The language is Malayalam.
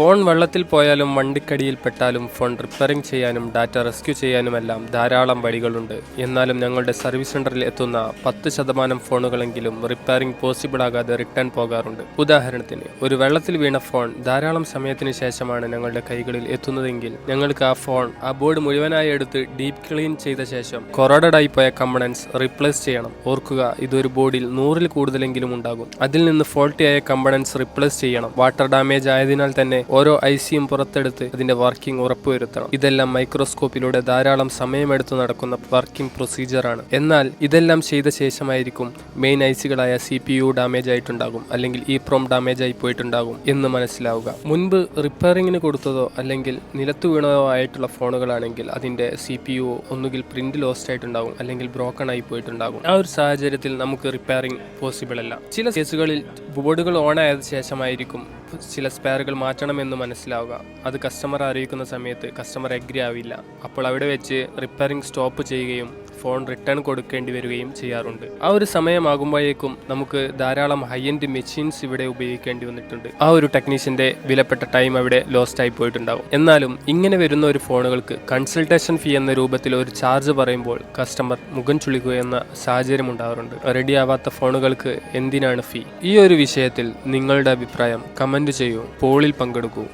ഫോൺ വെള്ളത്തിൽ പോയാലും വണ്ടിക്കടിയിൽ പെട്ടാലും ഫോൺ റിപ്പയറിംഗ് ചെയ്യാനും ഡാറ്റ റെസ്ക്യൂ ചെയ്യാനുമെല്ലാം ധാരാളം വഴികളുണ്ട്. എന്നാലും ഞങ്ങളുടെ സർവീസ് സെന്ററിൽ എത്തുന്ന പത്ത് ശതമാനം ഫോണുകളെങ്കിലും റിപ്പയറിംഗ് പോസിബിൾ ആകാതെ റിട്ടേൺ പോകാറുണ്ട്. ഉദാഹരണത്തിന് ഒരു വെള്ളത്തിൽ വീണ ഫോൺ ധാരാളം സമയത്തിന് ശേഷമാണ് ഞങ്ങളുടെ കൈകളിൽ എത്തുന്നതെങ്കിൽ ഞങ്ങൾക്ക് ആ ഫോൺ ആ ബോർഡ് മുഴുവനായി എടുത്ത് ഡീപ് ക്ലീൻ ചെയ്ത ശേഷം കൊറോഡായി പോയ കമ്പണൻസ് റീപ്ലേസ് ചെയ്യണം. ഓർക്കുക ഇതൊരു ബോർഡിൽ നൂറിൽ കൂടുതലെങ്കിലും ഉണ്ടാകും. അതിൽ നിന്ന് ഫോൾട്ടിയായ കമ്പണൻസ് റീപ്ലേസ് ചെയ്യണം. വാട്ടർ ഡാമേജ് ആയതിനാൽ തന്നെ ഓരോ ഐ സിയും പുറത്തെടുത്ത് അതിന്റെ വർക്കിംഗ് ഉറപ്പുവരുത്തണം. ഇതെല്ലാം മൈക്രോസ്കോപ്പിലൂടെ ധാരാളം സമയമെടുത്ത് നടക്കുന്ന വർക്കിംഗ് പ്രൊസീജിയറാണ്. എന്നാൽ ഇതെല്ലാം ചെയ്ത ശേഷമായിരിക്കും മെയിൻ ഐ സികളായ സി പി യു ഡാമേജ് ആയിട്ടുണ്ടാകും അല്ലെങ്കിൽ ഇ പ്രോം ഡാമേജ് ആയി പോയിട്ടുണ്ടാകും എന്ന് മനസ്സിലാവുക. മുൻപ് റിപ്പയറിങ്ങിന് കൊടുത്തതോ അല്ലെങ്കിൽ നിലത്തു വീണതോ ആയിട്ടുള്ള ഫോണുകളാണെങ്കിൽ അതിന്റെ സി പി യു ഒന്നുകിൽ പ്രിന്റ് ലോസ്റ്റ് ആയിട്ടുണ്ടാകും അല്ലെങ്കിൽ ബ്രോക്കൺ ആയി പോയിട്ടുണ്ടാകും. ആ ഒരു സാഹചര്യത്തിൽ നമുക്ക് റിപ്പയറിംഗ് പോസിബിൾ അല്ല. ചില കേസുകളിൽ ബോർഡുകൾ ഓൺ ആയത് ശേഷമായിരിക്കും ചില സ്പെയറുകൾ മാറ്റണമെന്ന് മനസ്സിലാവുക. അത് കസ്റ്റമർ അറിയിക്കുന്ന സമയത്ത് കസ്റ്റമർ എഗ്രി ആവില്ല. അപ്പോൾ അവിടെ വെച്ച് റിപ്പയറിംഗ് സ്റ്റോപ്പ് ചെയ്യുകയും ഫോൺ റിട്ടേൺ കൊടുക്കേണ്ടി വരികയും ചെയ്യാറുണ്ട്. ആ ഒരു സമയമാകുമ്പോഴേക്കും നമുക്ക് ധാരാളം ഹൈ എൻഡ് മെഷീൻസ് ഇവിടെ ഉപയോഗിക്കേണ്ടി വന്നിട്ടുണ്ട്. ആ ഒരു ടെക്നീഷ്യന്റെ വിലപ്പെട്ട ടൈം അവിടെ ലോസ്റ്റ് ആയി പോയിട്ടുണ്ടാവും. എന്നാലും ഇങ്ങനെ വരുന്ന ഒരു ഫോണുകൾക്ക് കൺസൾട്ടേഷൻ ഫീ എന്ന രൂപത്തിൽ ഒരു ചാർജ് പറയുമ്പോൾ കസ്റ്റമർ മുഖം ചുളിക്കുക എന്ന സാഹചര്യം ഉണ്ടാവാറുണ്ട്. റെഡി ആവാത്ത ഫോണുകൾക്ക് എന്തിനാണ് ഫീ ഈ ഒരു വിഷയത്തിൽ നിങ്ങളുടെ അഭിപ്രായം കമന്റ് ചെയ്യൂ. പോളിൽ പങ്കെടുക്കൂ.